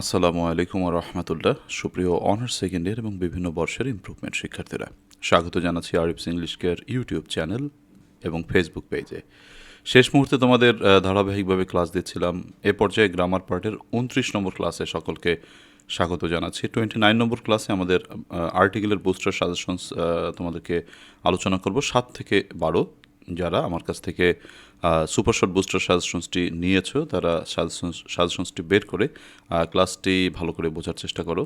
আসসালামু আলাইকুম রহমতুল্লাহ। সুপ্রিয় অনার্স সেকেন্ড ইয়ার এবং বিভিন্ন বর্ষের ইমপ্রুভমেন্ট শিক্ষার্থীরা, স্বাগত জানাচ্ছি Arif's English care YouTube channel এবং ফেসবুক পেজে শেষ মুহূর্তে তোমাদের ধারাবাহিকভাবে ক্লাস দিচ্ছিলাম। এ পর্যায়ে গ্রামার পার্টের উনত্রিশ নম্বর ক্লাসে সকলকে স্বাগত জানাচ্ছি। টোয়েন্টি নাইন নম্বর ক্লাসে আমাদের আর্টিকেলের বুস্টার সাজেশনস তোমাদেরকে আলোচনা করব সাত থেকে বারো, যারা আমার কাছ থেকে সুপার শট বুস্টার সাজেশনসটি নিয়েছো, তারা সাজেশনস সাজেশনসটি বের করে ক্লাসটি ভালো করে বোঝার চেষ্টা করো।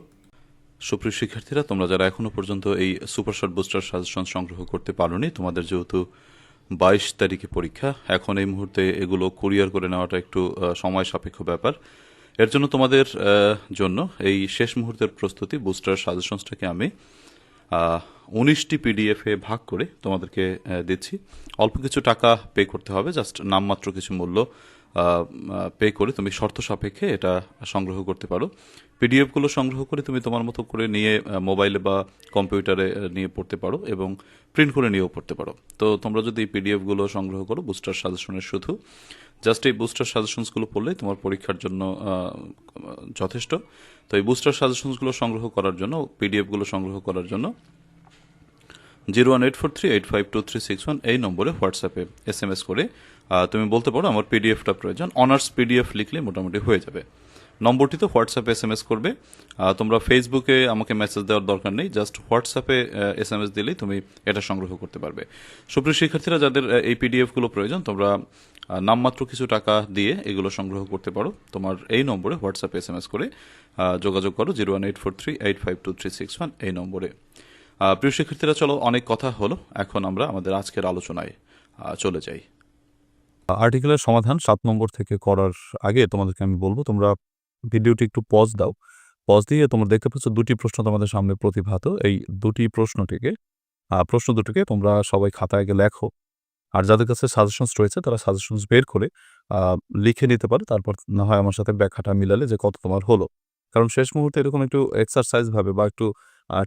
সুপ্রিয় শিক্ষার্থীরা, তোমরা যারা এখনও পর্যন্ত এই সুপার শট বুস্টার সাজেশন সংগ্রহ করতে পারোনি, তোমাদের যেহেতু বাইশ তারিখে পরীক্ষা, এখন এই মুহূর্তে এগুলো কুরিয়ার করে নেওয়াটা একটু সময় সাপেক্ষ ব্যাপার। এর জন্য তোমাদের জন্য এই শেষ মুহূর্তের প্রস্তুতি বুস্টার সাজেশনসটাকে আমি উনিশটি পিডিএফে ভাগ করে তোমাদেরকে দিচ্ছি। অল্প কিছু টাকা পে করতে হবে জাস্ট নামমাত্র কিছু মূল্য পে করে তুমি শর্ত সাপেক্ষে এটা সংগ্রহ করতে পারো। পিডিএফগুলো সংগ্রহ করে তুমি তোমার মতো করে নিয়ে মোবাইলে বা কম্পিউটারে নিয়ে পড়তে পারো এবং প্রিন্ট করে নিয়েও পড়তে পারো। তো তোমরা যদি এই পিডিএফগুলো সংগ্রহ করো বুস্টার সাজেশনের শুধু জাস্ট এই বুস্টার সাজেশনসগুলো পড়লেই তোমার পরীক্ষার জন্য যথেষ্ট। তো এই বুস্টার সাজেশনসগুলো সংগ্রহ করার জন্য পিডিএফগুলো সংগ্রহ করার জন্য zero one eight four three eight five two three six one এই নম্বরে হোয়াটসঅ্যাপে এস এম এস করে তুমি বলতে পারো আমার পিডিএফটা প্রয়োজন। অনার্স পিডিএফ লিখলে মোটামুটি হয়ে যাবে। নম্বরটিতে হোয়াটসঅ্যাপে এস এম এস করবে। তোমরা ফেসবুকে আমাকে মেসেজ দেওয়ার দরকার নেই। জাস্ট হোয়াটসঅ্যাপে এস এম এস দিলেই তুমি এটা সংগ্রহ করতে পারবে। সুপ্রিয় শিক্ষার্থীরা, যাদের এই পিডিএফগুলো প্রয়োজন, তোমরা নামমাত্র কিছু টাকা দিয়ে এগুলো সংগ্রহ করতে পারো। তোমার এই নম্বরে হোয়াটসঅ্যাপে এস এম এস করে যোগাযোগ করো zero one eight four three eight five two three six one এই নম্বরে। প্রিয় শিক্ষার্থীরা, চলো অনেক কথা হলো। এখন আমরা আমাদের আজকের আলোচনায় চলে যাই। আর্টিকেলের সমাধান সাত নম্বর থেকে করার আগে তোমাদেরকে আমি বলব, তোমরা ভিডিওটি একটু পজ দাও। পজ দিয়ে তোমরা দেখতে পাচ্ছ দুটি প্রশ্ন তোমাদের সামনে প্রতিভাত। এই দুটি প্রশ্নটিকে প্রশ্ন দুটিকে তোমরা সবাই খাতায় গিয়ে লেখো। আর যাদের কাছে সাজেশনস রয়েছে, তারা সাজেশনস বের করে লিখে নিতে পারে। তারপর না হয় আমার সাথে ব্যাখ্যাটা মিলালে যে কত তোমার হলো। কারণ শেষ মুহূর্তে এরকম একটু এক্সারসাইজ ভাবে বা একটু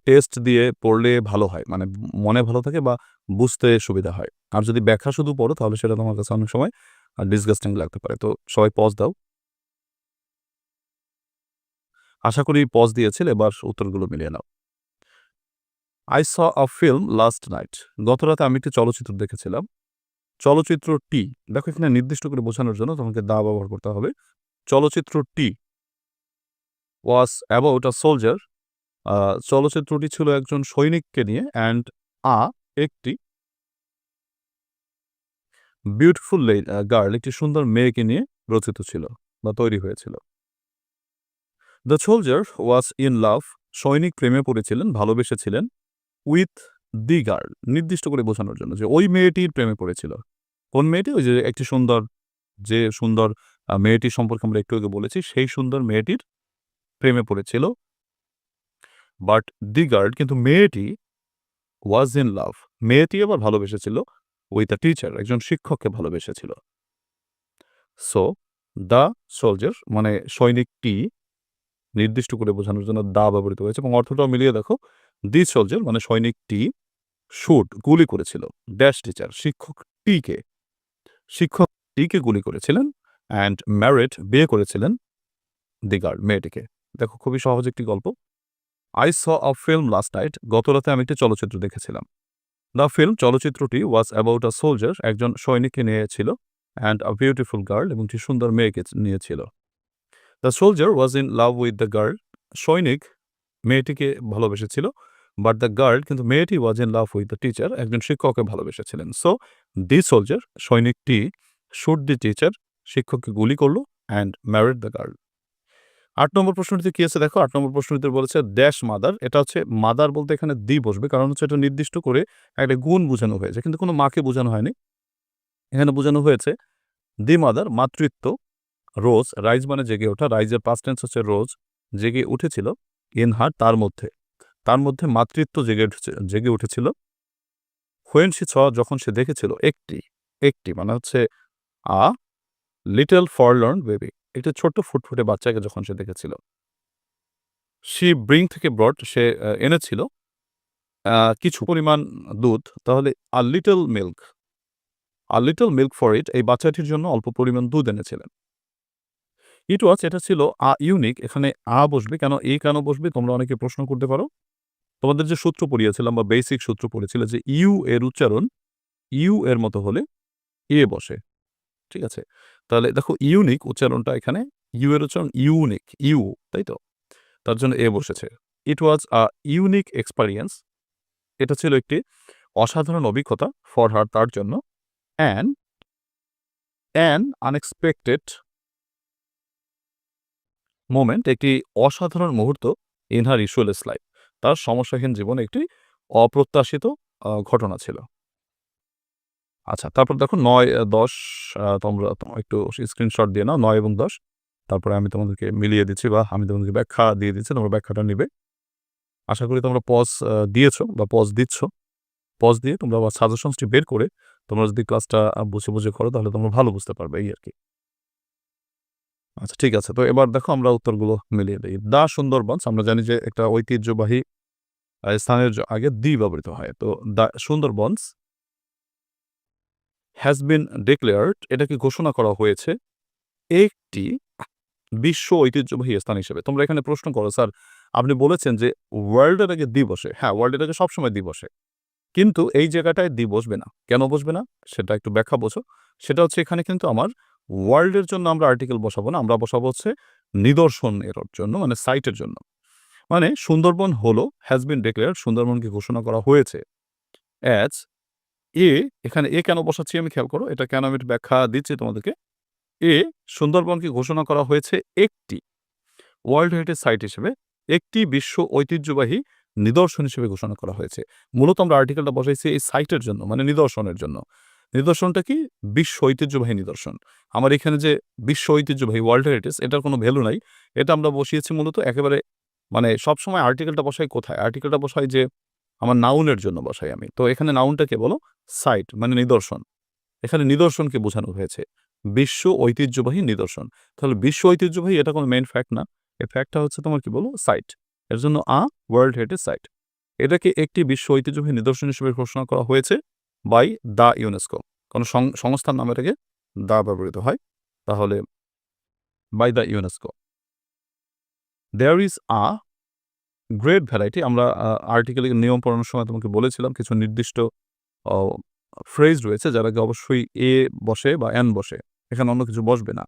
টেস্ট দিয়ে পড়লে ভালো হয়। মানে মনে ভালো থাকে বা বুঝতে সুবিধা হয়। আর যদি ব্যাখ্যা শুধু পড়ো, তাহলে সেটা তোমার কাছে অনেক সময় ডিসগাস্টিং লাগতে পারে। তো সবাই পজ দাও। আশা করি পজ দিয়েছিল, এবার উত্তরগুলো মিলিয়ে নাও। I saw a film last night গত রাতে আমি একটি চলচ্চিত্র দেখেছিলাম। চলচ্চিত্রটি দেখো এখানে নির্দিষ্ট করে বোঝানোর জন্য তোমাকে দা ব্যবহার করতে হবে। চলচ্চিত্রটি ওয়াজ অ্যাবাউট আ সোলজার চলচ্চিত্রটি ছিল একজন সৈনিককে নিয়ে অ্যান্ড আ একটি বিউটিফুল গার্ল, একটি সুন্দর মেয়েকে নিয়ে রচিত ছিল বা তৈরি হয়েছিল। The soldier was in love, সৈনিক প্রেমে পড়েছিলেন, ভালোবেসেছিলেন উইথ দি গার্ল, নির্দিষ্ট করে বোঝানোর জন্য যে ওই মেয়েটির প্রেমে পড়েছিল। কোন মেয়েটি? ওই যে একটি সুন্দর, যে সুন্দর মেয়েটি সম্পর্কে আমরা একটু আগে বলেছি, সেই সুন্দর মেয়েটির প্রেমে পড়েছিল বাট দি গার্ল কিন্তু মেয়েটি ওয়াজ ইন লাভ মেয়েটি আবার ভালোবেসেছিল উইথ আ টিচার একজন শিক্ষককে ভালোবেসেছিল। সো দ্য সোলজার মানে সৈনিকটি নির্দিষ্ট করে বোঝানোর জন্য দা ব্যবহৃত হয়েছে এবং অর্থটাও মিলিয়ে দেখো দি সোলজার মানে সৈনিকটি শুট গুলি করেছিল। ড্যাশ টিচার শিক্ষক টিকে শিক্ষক টিকে গুলি করেছিলেন অ্যান্ড ম্যারিড বিয়ে করেছিলেন দি গার্ল মেয়েটিকে। দেখো, খুবই সহজ একটি গল্প। I saw a film last night গত রাতে আমি একটি চলচ্চিত্র দেখেছিলাম। দ্য ফিল্ম চলচ্চিত্রটি ওয়াজ অ্যাবাউট আ সোলজার একজন সৈনিককে নিয়েছিল অ্যান্ড আ বিউটিফুল গার্ল এবং একটি সুন্দর মেয়েকে নিয়েছিল। The soldier was in love with the girl সৈনিক মেয়েটিকে ভালোবেসেছিল বাট দ্য গার্ল কিন্তু মেয়েটি was in love with the teacher একজন শিক্ষককে ভালোবেসেছিলেন। সো দি সোলজার সৈনিকটি শুট দি টিচার শিক্ষককে গুলি করল অ্যান্ড ম্যারিড দ্য গার্ল আট নম্বর প্রশ্নটিতে কি আছে? দেখো, আট নম্বর প্রশ্নটিতে বলেছে ড্যাশ মাদার এটা হচ্ছে মাদার বলতে এখানে দি বসবে, কারণ হচ্ছে এটা নির্দিষ্ট করে একটা গুণ বোঝানো হয়েছে, কিন্তু কোনো মাকে বোঝানো হয়নি। এখানে বোঝানো হয়েছে দি মাদার মাতৃত্ব রোজ রাইজ মানে জেগে ওঠা রাইজের পাস্ট টেন্স হচ্ছে রোজ জেগে উঠেছিল ইন হার তার মধ্যে তার মধ্যে মাতৃত্ব জেগে উঠেছে, জেগে উঠেছিল। হোয়েন সি ছ যখন সে দেখেছিল, একটি একটি মানে হচ্ছে আ লিটল ফরলার্ন বেবি একটা ছোট্ট ফুটফুটে বাচ্চাকে যখন সে দেখেছিল। সি ব্রিং থেকে ব্রড সে এনেছিল কিছু পরিমাণ দুধ, তাহলে a little milk, a little milk for it, এই বাচ্চাটির জন্য অল্প পরিমাণ দুধ এনেছিলেন। ইট ওয়াজ, এটা ছিল আ ইউনিক, এখানে আ বসবে, কেন এ কেন বসবে, তোমরা অনেকে প্রশ্ন করতে পারো। তোমাদের যে সূত্র পড়িয়েছিলাম বা বেসিক সূত্র পড়েছিল যে ইউ এর উচ্চারণ, ইউ এর মতো হলে এ বসে, ঠিক আছে? তাহলে দেখো ইউনিক উচ্চারণটা এখানে ইউ এর উচ্চারণ ইউনিক ইউ তাই তো? তার জন্য এ বসেছে। ইট ওয়াজ আ ইউনিক এক্সপিরিয়েন্স এটা ছিল একটি অসাধারণ অভিজ্ঞতা ফর হার তার জন্য। অ্যান্ড অ্যান আনএক্সপেক্টেড মোমেন্ট একটি অসাধারণ মুহূর্ত ইন হার ইস্যুলেস লাইফ তার সমস্যাহীন জীবনে একটি অপ্রত্যাশিত ঘটনা ছিল। আচ্ছা তারপর দেখো নয় দশ তোমরা একটু স্ক্রিনশট দিয়ে নাও, নয় এবং দশ। তারপরে আমি তোমাদেরকে মিলিয়ে দিচ্ছি বা আমি তোমাদেরকে ব্যাখ্যা দিয়ে দিচ্ছি, তোমরা ব্যাখ্যাটা নিবে। আশা করি তোমরা পজ দিয়েছ বা পজ দিচ্ছ। পজ দিয়ে তোমরা আবার সাজেশনসটি বের করে তোমরা যদি ক্লাসটা বুঝে বুঝে করো তাহলে তোমরা ভালো বুঝতে পারবে এই আর কি। আচ্ছা ঠিক আছে। তো এবার দেখো আমরা উত্তরগুলো মিলিয়ে দিই। দা সুন্দরবন, আমরা জানি যে একটা ঐতিহ্যবাহী স্থানের আগে দ্বি ব্যবহৃত হয়। তো the Sundarbans has been declared এটাকে ঘোষণা করা হয়েছে, একটি বিশ্ব ঐতিহ্যবাহী স্থান হিসেবে। তোমরা এখানে প্রশ্ন করো, স্যার, আপনি বলেছেন যে ওয়ার্ল্ডের আগে দ্বি বসে হ্যাঁ ওয়ার্ল্ডের আগে সবসময় দ্বি বসে কিন্তু এই জায়গাটায় দি বসবে না। কেন বসবে না? সেটা একটু ব্যাখ্যা বোঝো। সেটা হচ্ছে এখানে কিন্তু আমার ওয়ার্ল্ডের জন্য আমরা আর্টিকেল বসাবো না, আমরা বসাবো হচ্ছে নিদর্শন এর জন্য মানে সাইটের জন্য। মানে সুন্দরবন হলো হ্যাজ বিন ডিক্লেয়ার সুন্দরবনকে ঘোষণা করা হয়েছে অ্যাজ এ, এখানে এ কেন বসাচ্ছি আমি খেয়াল করো, এটা কেন আমি ব্যাখ্যা দিচ্ছি তোমাদেরকে। এ, সুন্দরবনকে ঘোষণা করা হয়েছে একটি ওয়ার্ল্ড হেরিটেজ সাইট হিসেবে, একটি বিশ্ব ঐতিহ্যবাহী নিদর্শন হিসেবে ঘোষণা করা হয়েছে। মূলত আমরা আর্টিকেলটা বসাইছি এই সাইটের জন্য মানে নিদর্শনের জন্য। নিদর্শনটা কি? বিশ্ব ঐতিহ্যবাহী নিদর্শন। আমার এখানে যে বিশ্ব ঐতিহ্যবাহী ওয়ার্ল্ড হেরিটেজ এটার কোনো ভ্যালু নাই। এটা আমরা বসিয়েছি মূলত একেবারে মানে সবসময় আর্টিকেলটা বসাই কোথায়? আর্টিকেলটা বসাই যে আমার নাউনের জন্য বসাই আমি। তো এখানে নাউনটাকে বলো সাইট মানে নিদর্শন। এখানে নিদর্শনকে বোঝানো হয়েছে। বিশ্ব ঐতিহ্যবাহী নিদর্শন। তাহলে বিশ্ব ঐতিহ্যবাহী এটা কোনো মেইন ফ্যাক্ট না। এই ফ্যাক্টটা হচ্ছে তোমার কি বলো? সাইট। এর জন্য আ ওয়ার্ল্ড হেরিটেজ সাইট এটাকে একটি বিশ্ব ঐতিহ্যবাহী নিদর্শন হিসেবে ঘোষণা করা হয়েছে বাই দ্য ইউনেস্কো কোনো সংস্থার নামে এটাকে দা ব্যবহৃত হয়। তাহলে by the UNESCO there is a great variety আমরা আর্টিকেলের নিয়ম পড়ানোর সময় তোমাকে বলেছিলাম কিছু নির্দিষ্ট ফ্রেজ রয়েছে যার অবশ্যই এ বসে বা এন বসে, এখানে অন্য কিছু বসবে না।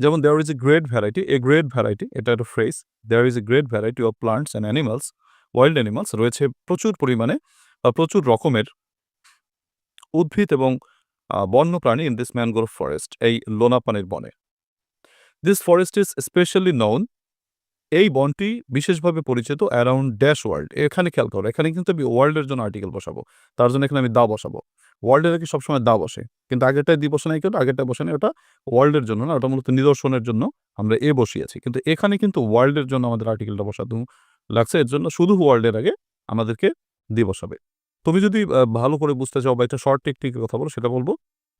যেমন there is a great variety a great variety এটা একটা phrase there is a great variety of plants and animals wild animals রয়েছে প্রচুর পরিমাণে প্রচুর রকমের উদ্ভিদ এবং বন্য প্রাণী ইন দিস ম্যানগ্রোভ ফরেস্ট এই লোনাপানির বনে। This forest is specially known এই বনটি বিশেষভাবে পরিচিত অ্যারাউন্ড ড্যাশ ওয়ার্ল্ড এখানে খেয়াল করো, এখানে কিন্তু আমি ওয়ার্ল্ডের জন্য আর্টিকেল বসাবো। তার জন্য এখানে আমি দা বসাবো। ওয়ার্ল্ডের আগে সবসময় দা বসে? কিন্তু আগেরটায় দি বসে নাই কেন আগেরটা বসে নাই। ওটা ওয়ার্ল্ডের জন্য না, ওটা মূলত নিদর্শনের জন্য আমরা এ বসিয়েছি। কিন্তু এখানে কিন্তু ওয়ার্ল্ডের জন্য আমাদের আর্টিকেলটা বসাতে লাগছে। এর জন্য শুধু ওয়ার্ল্ডের আগে আমাদেরকে দি বসাবে। তুমি যদি ভালো করে বুঝতে চাও বা একটা শর্ট টেকনিকের কথা বলো, সেটা বলব।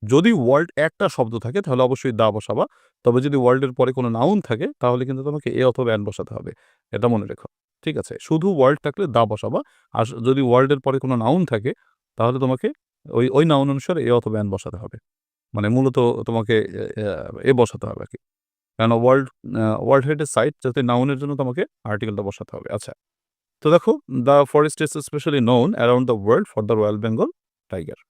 যদি ওয়ার্ল্ড একটা শব্দ থাকে তাহলে অবশ্যই দা বসাবা। তবে যদি ওয়ার্ল্ডের পরে কোনো নাউন থাকে তাহলে কিন্তু তোমাকে এ অথবা অ্যান বসাতে হবে। এটা মনে রেখো ঠিক আছে? শুধু ওয়ার্ল্ড থাকলে দা বসাবা। আর যদি ওয়ার্ল্ডের পরে কোনো নাউন থাকে তাহলে তোমাকে ওই ওই নাউন অনুসারে এ অথবা অ্যান বসাতে হবে। মানে মূলত তোমাকে এ, বসাতে হবে আর কি। কেন ওয়ার্ল্ড ওয়ার্ল্ড হেরিটেজ সাইট যাতে নাউনের জন্য তোমাকে আর্টিকেলটা বসাতে হবে। আচ্ছা তো দেখো the forest is specially known around the world for the royal Bengal tiger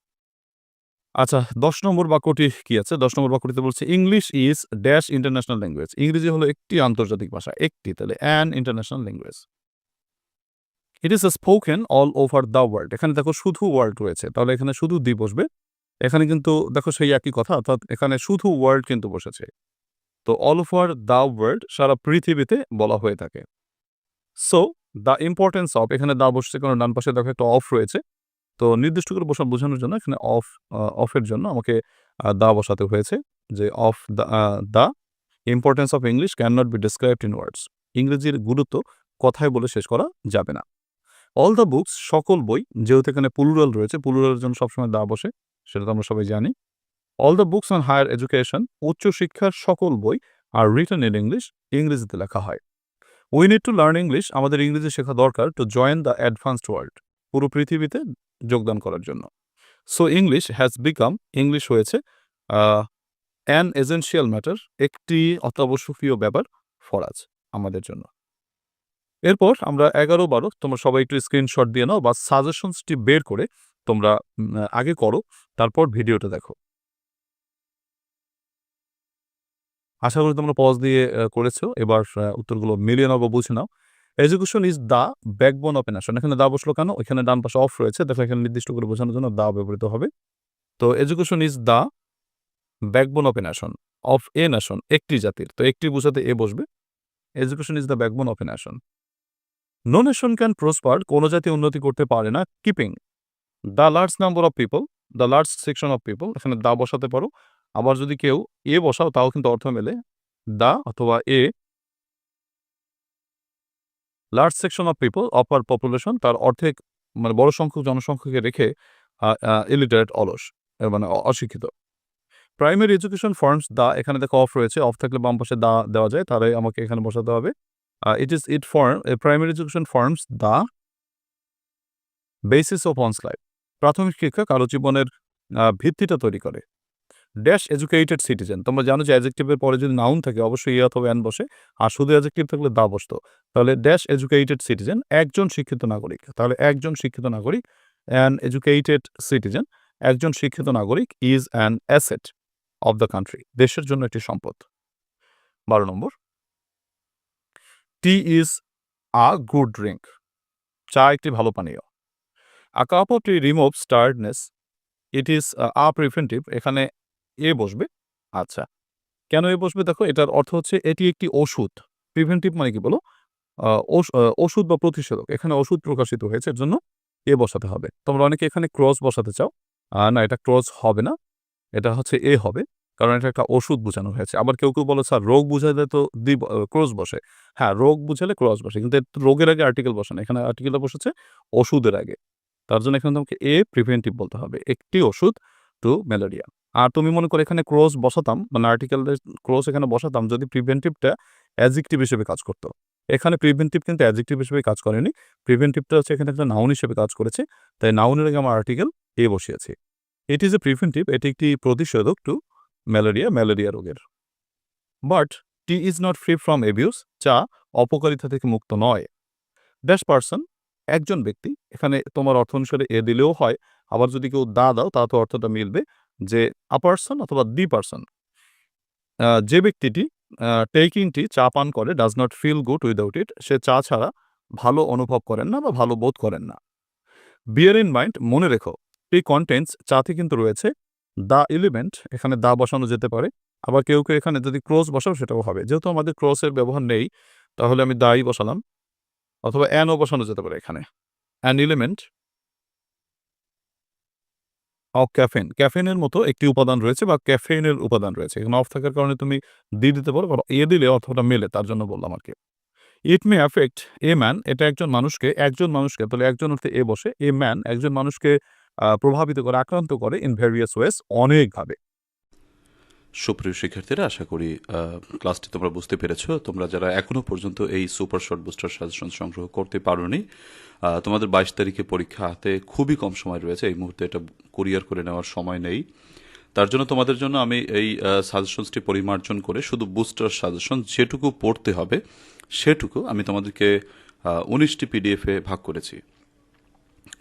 আচ্ছা দশ নম্বর বাক্যটি কি আছে? দশ নম্বর বাক্যটিতে বলছে English is dash international language ইংরেজি হলো একটি আন্তর্জাতিক ভাষা, একটি, তাহলে an international language it is spoken all over the world এখানে দেখো শুধু ওয়ার্ল্ড রয়েছে, তাহলে এখানে শুধু দ্বীপ বসবে। এখানে কিন্তু দেখো সেই একই কথা, অর্থাৎ এখানে শুধু ওয়ার্ল্ড কিন্তু বসেছে। তো অল ওভার দ্য ওয়ার্ল্ড সারা পৃথিবীতে বলা হয়ে থাকে। সো দ্য ইম্পর্টেন্স অফ এখানে দা বসছে কারণ ডান পাশে দেখো একটা অফ রয়েছে। তো নির্দিষ্ট করে বসা বোঝানোর জন্য এখানে অফ অফের জন্য আমাকে দা বসাতে হয়েছে যে of the importance of English can not be described in words ইংরেজির গুরুত্ব কথায় বলে শেষ করা যাবে না। অল দ্য বুকস সকল বই, যেহেতু এখানে পুলুরাল রয়েছে পুলুরালের জন্য সবসময় দা বসে, সেটা তো আমরা সবাই জানি। All the books on higher education উচ্চশিক্ষার সকল বই আর রিটার্ন ইন ইংলিশ ইংরেজিতে লেখা হয়। We need to learn English আমাদের ইংরেজি শেখা দরকার to join the advanced world পুরো পৃথিবীতে যোগদান করার জন্য। So English has become English হয়েছে অ্যান এসেনশিয়াল ম্যাটার একটি অত্যাবশ্যকীয় ব্যাপার ফরাজ আমাদের জন্য। এরপর আমরা এগারো বারো, তোমরা সবাই একটু স্ক্রিনশট দিয়ে নাও বা সাজেশনসটি বের করে তোমরা আগে করো, তারপর ভিডিওটা দেখো। আশা করি তোমরা পজ দিয়ে করেছ, এবার উত্তরগুলো মিলিয়ে নাও বা বুঝে নাও। Education is the backbone of a nation এখানে দা বসল কেন? এখানে ডান পাশে অফ রয়েছে। দেখো এখানে নির্দিষ্ট করে বোঝানোর জন্য দা ব্যবহৃত হবে। তো education is the backbone of a nation of a nation একটি জাতির। তো একটি বোঝাতে এ বসবে। Education is the backbone of a nation no nation can prosper কোনো জাতি উন্নতি করতে পারে না। Keeping the large number of people the large section of people এখানে দা বসাতে পারো। আবার যদি কেউ এ বসাও, তাও কিন্তু অর্থ মেলে। দা অথবা a large section of people upper population তার অর্ধেক মানে বড় সংখ্যক জনসংখ্যাকে রেখে ইলিটারেট অলস মানে অশিক্ষিত। প্রাইমারি এডুকেশন ফর্মস দা, এখানে দেখো অফ রয়েছে অফ থাকলে বাম পাশে দা দেওয়া যায় তাহলে আমাকে এখানে বসাতে হবে। It is it form primary education forms the basis of one's life প্রাথমিক শিক্ষা কারও জীবনের ভিত্তিটা তৈরি করে। ড্যাশ এডুকেটেড সিটিজেন তোমরা জানো যে অ্যাজেক্টিভের পরে যদি নাউন থাকে, অবশ্যই ইয়ে অথবা অ্যান বসে। আর শুধু অ্যাজেক্টিভ থাকলে দা বসতো। তাহলে ড্যাশ এডুকেটেড সিটিজেন একজন শিক্ষিত নাগরিক। তাহলে একজন শিক্ষিত নাগরিক অ্যান এডুকেটেড সিটিজেন একজন শিক্ষিত নাগরিক is an asset of the country দেশের জন্য একটি সম্পদ। বারো নম্বর। Tea is a good drink চা একটি ভালো পানীয়। A cup of tea removes tiredness it is a preventive এখানে এ বসবে। আচ্ছা। কেন এ বসবে? দেখো, এটার অর্থ হচ্ছে এটি একটি ওষুধ। প্রিভেন্টিভ মানে কি বলো? ওষুধ বা প্রতিষেধক। এখানে ওষুধ প্রকাশিত হয়েছে, এর জন্য এ বসাতে হবে। তোমরা অনেকে এখানে ক্রস বসাতে চাও। না, এটা ক্রস হবে না। এটা হচ্ছে এ হবে, কারণ এটা একটা ওষুধ বোঝানো হয়েছে। আবার কেউ কেউ বলো স্যার রোগ বুঝালে তো দি ক্রস বসে। হ্যাঁ রোগ বুঝালে ক্রস বসে, কিন্তু রোগের আগে আর্টিকেল বসে না এখানে আর্টিকেলটা বসেছে ওষুধের আগে। তার জন্য এখানে তোমাকে এ প্রিভেন্টিভ বলতে হবে। একটি ওষুধ টু ম্যালেরিয়া আর তুমি মনে করো এখানে ক্রস বসাতাম মানে আর্টিকেলের ক্রস এখানে বসাতাম, যদি প্রিভেন্টিভটা অ্যাজেক্টিভ হিসেবে কাজ করতো। এখানে প্রিভেন্টিভ কিন্তু অ্যাজেক্টিভ হিসেবে কাজ করেনি। প্রিভেন্টিভটা হচ্ছে এখানে একটা নাউন হিসেবে কাজ করেছে। তাই নাউনের আগে আমার আর্টিকেল এ বসিয়েছি। ইট ইজ এ প্রিভেন্টিভ এটি একটি প্রতিষেধক টু ম্যালেরিয়া ম্যালেরিয়া রোগের। But tea is not free from abuse চা অপকারিতা থেকে মুক্ত নয়। ড্যাশ পার্সন একজন ব্যক্তি, এখানে তোমার অর্থ অনুসারে এ দিলেও হয়, আবার যদি কেউ দা দাও তা তো অর্থটা মিলবে। যে আ পার্সন অথবা দি পার্সন যে ব্যক্তিটি টেকিং টি চা পান করে does not feel good without it সে চা ছাড়া ভালো অনুভব করেন না বা ভালো বোধ করেন না। বিয়ার ইন মাইন্ড মনে রেখো, টি কন্টেন্টস চাতে কিন্তু রয়েছে দা এলিমেন্ট এখানে দা বসানো যেতে পারে, আবার কেউ কেউ এখানে যদি ক্রস বসাও সেটাও হবে। যেহেতু আমাদের ক্রসের ব্যবহার নেই, তাহলে আমি দাই বসালাম, অথবা অ্যানও বসানো যেতে পারে এখানে। অ্যান এলিমেন্ট অফ ক্যাফেন ক্যাফেনের মতো একটি উপাদান রয়েছে বা ক্যাফেনের উপাদান রয়েছে। এখানে অফ থাকার কারণে তুমি দিয়ে দিতে পারো কারণ এ দিলে অর্থটা মেলে, তার জন্য বললাম আর কি ইট মে অ্যাফেক্ট এ ম্যান, এটা একজন মানুষকে একজন মানুষকে, তাহলে একজন অর্থে এ বসে, এ ম্যান, একজন মানুষকে প্রভাবিত করে, আক্রান্ত করে ইন ভেরিয়াস ওয়েস অনেকভাবে। সুপ্রিয় শিক্ষার্থীরা, আশা করি ক্লাসটি তোমরা বুঝতে পেরেছ। তোমরা যারা এখনও পর্যন্ত এই সুপার শর্ট বুস্টার সাজেশন সংগ্রহ করতে পারোনি তোমাদের বাইশ তারিখে পরীক্ষা হাতে খুবই কম সময় রয়েছে। এই মুহূর্তে এটা কুরিয়ার করে নেওয়ার সময় নেই। তার জন্য তোমাদের জন্য আমি এই সাজেশনসটি পরিমার্জন করে শুধু বুস্টার সাজেশন যেটুকু পড়তে হবে, সেটুকু আমি তোমাদেরকে উনিশটি পিডিএফে ভাগ করেছি।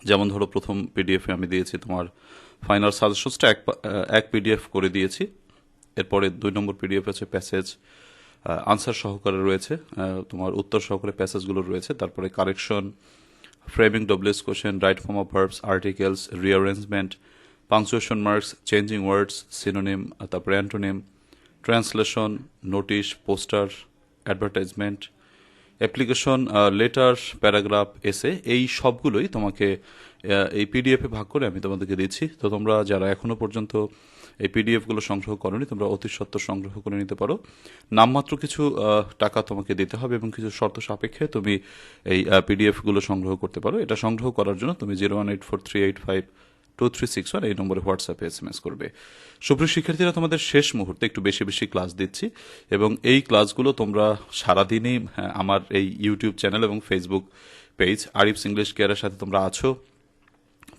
যেমন ধরো, প্রথম পিডিএফে আমি দিয়েছি তোমার ফাইনাল সাজেশনসটা, এক এক পিডিএফ করে দিয়েছি। এরপরে দুই নম্বর পিডিএফ আছে প্যাসেজ আনসার সহকারে রয়েছে তোমার উত্তর সহকারে প্যাসেজগুলো রয়েছে, তারপরে correction, framing WH question, right form of verbs, articles rearrangement punctuation marks changing words synonym তারপরে antonym, translation, notice, poster advertisement application letter paragraph essay এই সবগুলোই তোমাকে এই পিডিএফে ভাগ করে আমি তোমাদেরকে দিচ্ছি। তো তোমরা যারা এখনও পর্যন্ত এই পিডিএফগুলো সংগ্রহ করনি, তোমরা অতি সত্ত্বর সংগ্রহ করে নিতে পারো। নামমাত্র কিছু টাকা তোমাকে দিতে হবে এবং কিছু শর্ত সাপেক্ষে তুমি এই পিডিএফগুলো সংগ্রহ করতে পারো। এটা সংগ্রহ করার জন্য তুমি zero one eight four three eight five two three six one এই নম্বরে হোয়াটসঅ্যাপে এস এম এস করবে। সুপ্রিয় শিক্ষার্থীরা, তোমাদের শেষ মুহূর্তে একটু বেশি বেশি ক্লাস দিচ্ছি এবং এই ক্লাসগুলো তোমরা সারাদিনই আমার এই ইউটিউব চ্যানেল এবং ফেসবুক পেজ আরিফস ইংলিশ কেয়ারের সাথে তোমরা আছো।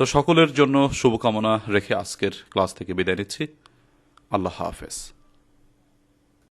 তো সকলের জন্য শুভকামনা রেখে আজকের ক্লাস থেকে বিদায় নিচ্ছি। আল্লাহ হাফেজ।